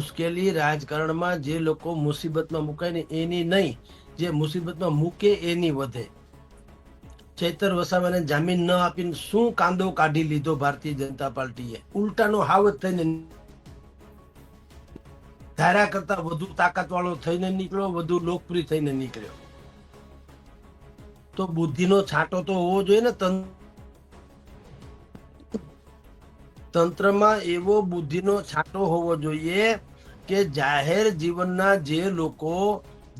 મુશ્કેલી રાજકારણમાં જે લોકો મુસીબતમાં મુકાય ને એની નહીં, જે મુસીબતમાં મૂકે એની વધે. ચૈતર વસાવાને જામીન ન આપીને શું કાંદો કાઢી લીધો ભારતીય જનતા પાર્ટીએ? ઉલટાનો હાવત થઈને ધારા કરતા વધુ તાકાત વાળો થઈને નીકળ્યો, વધુ લોકપ્રિય થઈને નીકળ્યો. તો બુદ્ધિનો છાંટો તો હોવો જોઈએ ને તંત્ર તંત્રમાં એવો બુદ્ધિનો છાંટો હોવો જોઈએ કે જાહેર જીવનના જે લોકો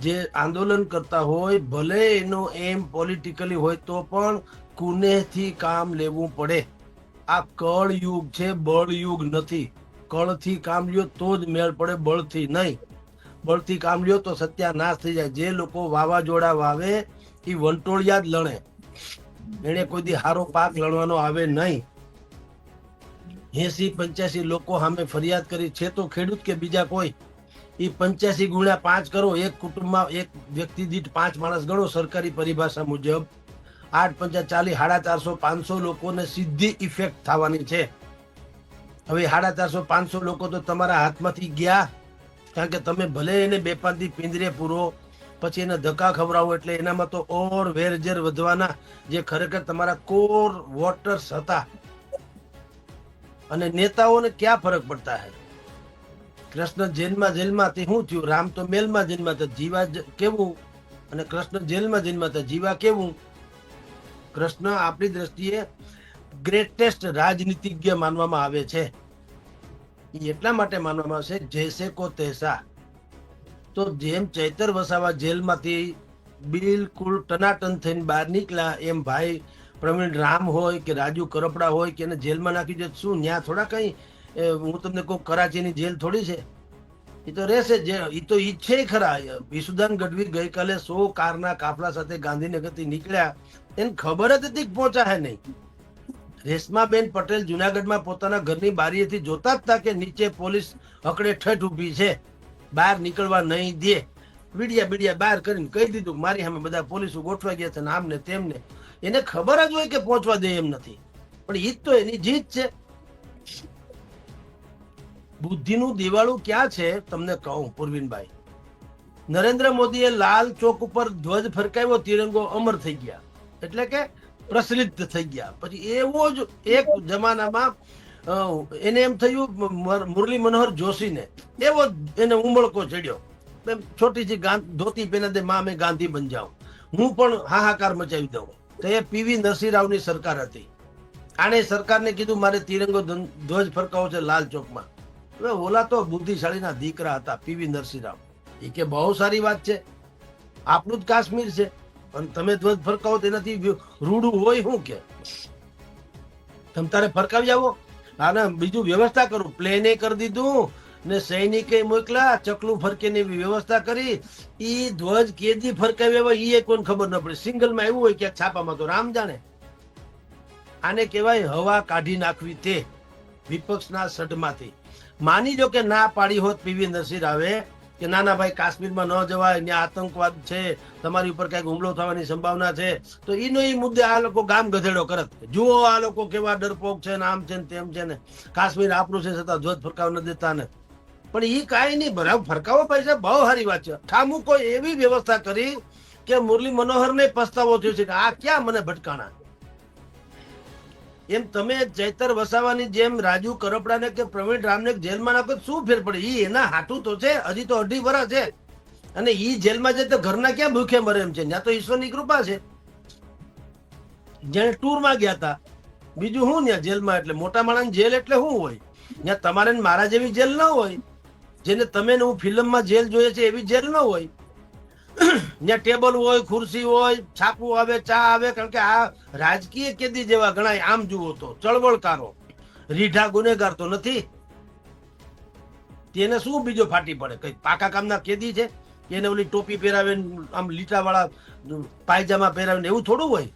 જે આંદોલન કરતા હોય, ભલે એનો એમ પોલિટિકલી હોય તો પણ કુનેહથી કામ લેવું પડે. આ કળ યુગ છે બળ યુગ નથી. કળથી કામ લ્યો તો જ મેળ પડે, બળથી નહીં. બળથી કામ લ્યો તો સત્યાનાશ થઈ જાય. જે લોકો વાવાઝોડા વાવે એ વંટોળિયા જ લણે. એને કોઈ દી હારો પાક લણવાનો આવે નહીં. એસી પંચ્યાસી લોકો સામે ફરિયાદ કરી છે તો ખેડૂત કે બીજા કોઈ? એ પંચ્યાસી ગુણ્યા પાંચ કરો, એક કુટુંબમાં એક વ્યક્તિ દીઠ પાંચ માણસ ગણો સરકારી પરિભાષા મુજબ. આઠ પંચા ચાલીસ, સાડા ચારસો, પાંચસો લોકોને સીધી ઇફેક્ટ થવાની છે. હવે સાડા ચારસો, પાંચસો લોકો તો તમારા હાથમાંથી ગયા, કારણ કે તમે ભલે એને બે પાંચથી પિંજરે પૂરો, પછી એને ધક્કા ખવડાવો એટલે એનામાં તો ઓર વેરઝેર વધવાના, જે ખરેખર તમારા કોર વોટર્સ હતા. અને નેતાઓને ક્યાં ફરક પડતા હે? કૃષ્ણ જેલમાં જેલમાં તે શું થયું? રામ તો મેલમાં જેલમાં તો જીવા કેવું? અને કૃષ્ણ જેલમાં જેલમાં તો જીવા કેવું? કૃષ્ણ આપણી દ્રષ્ટિએ ગ્રેટેસ્ટ રાજનીતિજ્ઞ માનવામાં આવે છે. એ એટલા માટે માનવામાં આવે છે જૈસે કો તૈસા તો જેમ ચૈતર વસાવા જેલમાંથી બિલકુલ ટનાટન થઈને બહાર નીકળ્યા, એમ ભાઈ પ્રવીણ રામ હોય કે રાજુ કરપડા હોય કે એને જેલમાં નાખી દે શું ન્યા થોડા કઈ હું તમને કહું, કરાચીની જેલ થોડી છે? એ તો રહેશે જે, એ તો ઈ છે ખરા. વિસુદાન ગઢવી ગઈકાલે સો કારના કાફલા સાથે ગાંધીનગરથી નીકળ્યા. એને ખબર જ હતી કે પહોંચાય નહીં. રેશમાબેન પટેલ જુનાગઢમાં પોતાના ઘરની બારીએથી જોતા જ હતા કે નીચે પોલીસ હકડે ઠઠ ઊભી છે. બહાર નીકળવા નહીં દે. બીડિયા બીડિયા બહાર કરીને કહી દીધું મારી સામે બધા પોલીસો ગોઠવા ગયા છે આમને તેમને. એને ખબર જ હોય કે પહોંચવા દે એમ નથી. પણ ઈ તો એની જીત છે. બુદ્ધિનું દિવાળું ક્યાં છે તમને કહું, પૂર્વિનભાઈ. નરેન્દ્ર મોદીએ લાલ ચોક ઉપર ધ્વજ ફરકાવ્યો, તિરંગો અમર થઈ ગયા. એટલે કે પ્રચલિત થઈ ગયા. પછી એવો જ એક જમાનામાં એને એમ થયું મુરલી મનોહર જોશીને. એવો એને ઉમળકો ચડ્યો. સી ગાં ધોતી પહેને દે માં મેં ગાંધી બન જાઉં. હું પણ હાહાકાર મચાવી દઉં. તો એ પીવી નરસિંહરાવની સરકાર હતી. આણે સરકારને કીધું, મારે તિરંગો ધ્વજ ફરકાવો છે લાલ ચોકમાં. હવે ઓલા તો બુદ્ધિશાળીના દીકરા હતા પીવી નરસિંહરાવ. એ કે, બહુ સારી વાત છે. આપણું જ કાશ્મીર છે. પણ તમે ધ્વજ ફરકાવો તેનાથી રૂડું હોય શું કે? તમ તારે ફરકાવી આવો. અને બીજું વ્યવસ્થા કરું. પ્લેને કરી દીધું. ને સૈનિકે મોકલા ચકલું ફરકેની વ્યવસ્થા કરી. ઈ ધ્વજ કેદી ફરકાવી આવે એ કોઈને ખબર ન પડે. સિંગલમાં એવું હોય કે છાપામાં તો રામ જાણે. આને કહેવાય હવા કાઢી નાખવી તે, વિપક્ષના સઢમાંથી. માની જો કે ના પાડી હોત પીવી નરસિંહ રાવે, કે ના ના ભાઈ, કાશ્મીરમાં ન જવાય ત્યાં આતંકવાદ છે, તમારી ઉપર કંઈક હુમલો થવાની સંભાવના છે, તો એનો એ મુદ્દે આ લોકો ગામ ગધેડો કરત. જુઓ આ લોકો કેવા ડરપોક છે, ને આમ છે ને તેમ છે ને. કાશ્મીર આપણું છે છતાં ધ્વજ ફરકાવ ન દેતા ને. પણ એ કાંઈ નહીં, બરાબર, ફરકાવો પૈસા, બહુ સારી વાત છે. ઠામુ, કોઈ એવી વ્યવસ્થા કરી કે મુરલી મનોહર ને પસ્તાવો થયો છે કે આ ક્યાં મને ભટકાણા? એમ તમે ચૈતર વસાવાની જેમ રાજુ કરપડાને કે પ્રવીણ રામને જેલમાં નાખો શું ફેર પડે? ઈ એના હાટું તો છે, હજી તો અઢી વર્ષ છે. અને ઈ જેલમાં જાય તો ઘરના ક્યાં ભૂખે મરે એમ છે? ત્યાં તો ઈશ્વરની કૃપા છે. જેને ટૂરમાં ગયા હતા બીજું શું ત્યાં જેલમાં? એટલે મોટા માણસ જેલ એટલે શું હોય. ત્યાં તમારે મારા જેવી જેલ ન હોય. જેને તમે હું ફિલ્મમાં જેલ જોઈએ છે એવી જેલ ન હોય. ત્યાં ટેબલ હોય, ખુરશી હોય, છાપું આવે, ચા આવે, કારણ કે આ રાજકીય કેદી જેવા ગણાય, આમ જુઓ તો. ચળવળકારો. રીઢા ગુનેગાર તો નથી. તેને શું બીજો ફાટી પડે? કઈ પાકા કામના કેદી છે? એને ઓલી ટોપી પહેરાવીને, આમ લીટા વાળા પાયજામા પહેરાવીને એવું થોડું હોય?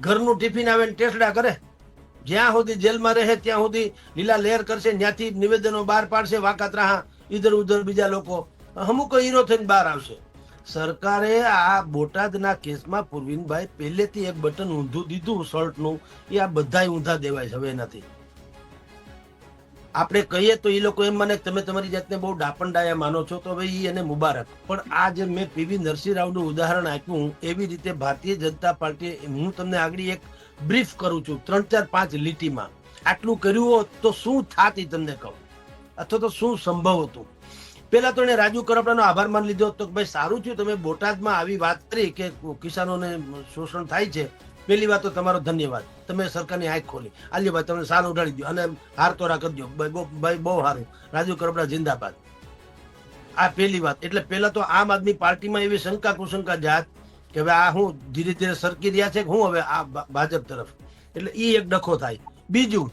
ઘરનું ટિફિન આવે ને ટેસડા કરે? જ્યાં સુધી જેલમાં રહે, ત્યાં સુધી લીલા લહેર કરશે ત્યાંથી નિવેદનો બહાર પાડશે વાકાત્રાહા ઇધર ઉધર બીજા લોકો. અમુક હીરો થઈને બહાર આવશે. સરકારે આ બોટાદના કેસમાં પૂર્વિનભાઈ પહેલેથી એક બટન ઊંધું દીધું, શર્ટનું. એ આ બધાય ઊંધા દેવાય છે, હવે એનાથી. આપણે કહીએ તો એ લોકો એમ મને તમે તમારી જાતને બહુ ડાપંડાયા માનો છો, તો હવે એ એને મુબારક. પણ આ જે મેં પીવી નરસિંહ રાવનું ઉદાહરણ આપ્યું, એવી રીતે ભારતીય જનતા પાર્ટીએ, હું તમને આગળ એક બ્રીફ કરું છું, ત્રણ ચાર પાંચ લીટીમાં. આટલું કર્યું હોત તો શું થાત તમને કહું. અથવા તો શું સંભવ હતું? પેલા તો એને રાજુ કરપડાનો આભાર માની લીધો તો ભાઈ સારું થયું, તમે બોટાદમાં આવી વાત કરી કે કિસાનોને શોષણ થાય છે. પહેલી વાત તો તમારો ધન્યવાદ. તમે સરકારની આંખ ખોલી. આલ્યો ભાઈ તમે સાલ ઉડાડી દો અને હાર તોરા કરી દો ભાઈ, બહુ સારું. રાજુ કરપડા જિંદાબાદ. આ પહેલી વાત. એટલે પહેલા તો આમ આદમી પાર્ટીમાં એવી શંકા કુશંકા જાત કે હવે આ હું ધીરે ધીરે સરકી રહ્યા છે કે હું હવે આ ભાજપ તરફ. એટલે એ એક ડખો થાય. બીજું,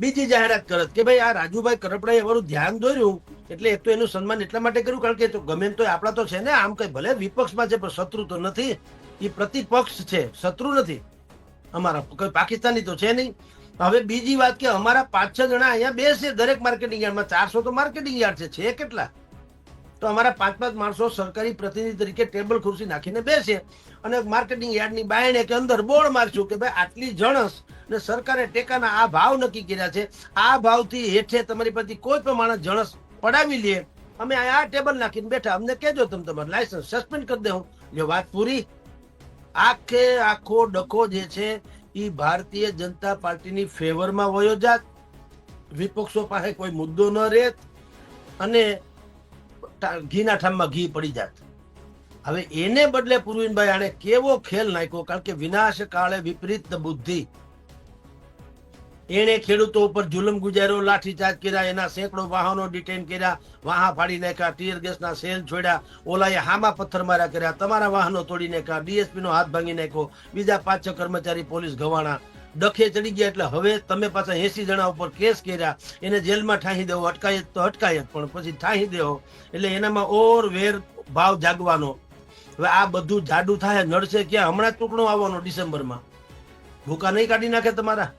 બીજી જાહેરાત કરત કે ભાઈ આ રાજુભાઈ કરપડાએ અમારું ધ્યાન દોર્યું, એટલે એક તો એનું સન્માન એટલા માટે કર્યું, કારણ કે ગમે તો આપણા તો છે ને, આમ કઈ ભલે વિપક્ષમાં છે, પણ શત્રુ તો નથી. એ પ્રતિપક્ષ છે, શત્રુ નથી. અમારા કોઈ પાકિસ્તાની તો છે નહીં. હવે બીજી વાત કે અમારા પાંચ છ જણા અહીંયા બેસે દરેક માર્કેટિંગ યાર્ડમાં, ચારસો તો માર્કેટિંગ યાર્ડ છે કેટલા? તો અમારા પાંચ પાંચ માણસો સરકારી પ્રતિનિધિ તરીકે ટેબલ ખુરશી નાખીને બેસે અને માર્કેટિંગ યાર્ડની બાયણે કે અંદર બોર્ડ મારશું કે ભાઈ આટલી જણસ ને સરકારે ટેકાના આ ભાવ નક્કી કર્યા છે. આ ભાવથી હેઠે તમારી પરથી કોઈ પણ માણસ જણસ પડાવી લે. અમે આ ટેબલ નાખીને બેઠા. અમને કહેજો તમે તમારું લાયસન્સ સસ્પેન્ડ કરી દઉં જો વાત પૂરી. આખે આખો ડખો જે છે એ ભારતીય જનતા પાર્ટીની ફેવરમાં વયો જાત. વિપક્ષો પાસે કોઈ મુદ્દો ન રહેત અને ઘીના ઠામમાં ઘી પડી જાત. હવે એને બદલે પુરવીનભાઈ આને કેવો ખેલ નાખ્યો? કારણ કે વિનાશ કાળે વિપરીત બુદ્ધિ. એણે ખેડૂતો ઉપર જુલમ ગુજાર્યો, લાઠીચાર્જ કર્યા, એના સેંકડો વાહનો ડિટેન કર્યા, વાહા ફાડી નાખ્યા ટીયર ગેસના સેલ છોડ્યા, ઓલાએ હામા પથ્થર માર્યા કર્યા, તમારા વાહનો તોડી નાખ્યા ડીએસપી નો હાથ ભાંગી નાખ્યો, બીજા પાંચ છ કર્મચારી પોલીસ ગવાણા ડખે ચડી ગયા એટલે હવે તમે પાછા એસી જણા ઉપર કેસ કર્યા. એને જેલમાં ઠાહી દેવો, અટકાયત તો અટકાયત, પણ પછી ઠાહી દેવો. એટલે એનામાં ઓર વેર ભાવ જાગવાનો. હવે આ બધું જાડું થાય, નડશે ક્યાં? હમણાં ટુકડો આવવાનો ડિસેમ્બરમાં. ભૂકા નહીં કાઢી નાખે તમારા?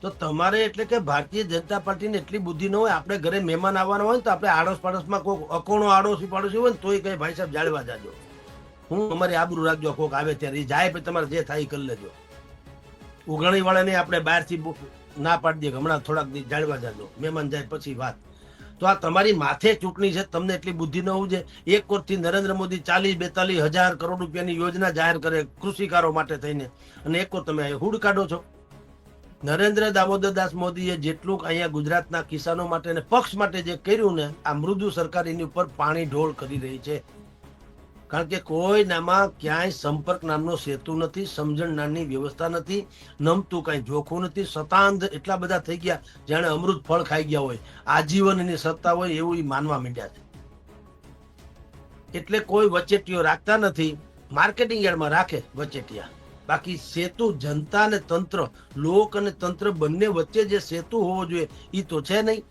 તો તમારે એટલે કે ભારતીય જનતા પાર્ટીને એટલી બુદ્ધિ ન હોય, આપણે ઘરે મહેમાન આવવાના હોય ને તો આપણે આડોશ પાડોશમાં કોઈક અકોણો આડોશી પાડોશી હોય ને તોય કઈ ભાઈ સાહેબ જાળવા જાજો. હું અમારી આબરૂ રાખજો, કોક આવે ત્યારે. જાય પછી તમારે જે થાય કરી લેજો. ઉઘાણી વાળાને આપણે બહારથી ના પાડી દઈએ હમણાં થોડાક દી જાળવા જાજો. મહેમાન જાય પછી વાત. તો આ તમારી માથે ચૂંટણી છે, તમને એટલી બુદ્ધિ ન હોવું છે એક કોરથી નરેન્દ્ર મોદી ચાલીસ, બેતાલીસ હજાર કરોડ રૂપિયાની યોજના જાહેર કરે કૃષિકારો માટે થઈને. અને એક કોર તમે હુડ કાઢો છો. નરેન્દ્ર દામોદર દાસ મોદીએ જેટલું અહીંયા ગુજરાતના કિસાનો માટે અને પક્ષ માટે જે કર્યું ને, આ મૃદુ સરકાર એની ઉપર પાણી ઢોળ કરી રહી છે. કારણ કે કોઈનામાં ક્યાંય સંપર્ક નામનો સેતુ નથી, સમજણ નામની વ્યવસ્થા નથી નમતું કાંઈ જોખું નથી, સતાંધ એટલા બધા થઈ ગયા જાણે અમૃત ફળ ખાઈ ગયા હોય. આજીવન એની સત્તા હોય એવું એ માનવા માંડ્યા છે. એટલે કોઈ વચેટીઓ રાખતા નથી, માર્કેટિંગ યાર્ડમાં રાખે વચેટિયા. બાકી સેતુ, જનતા અને તંત્ર, લોક અને તંત્ર બંને વચ્ચે જે સેતુ હોવો જોઈએ એ તો છે નહીં.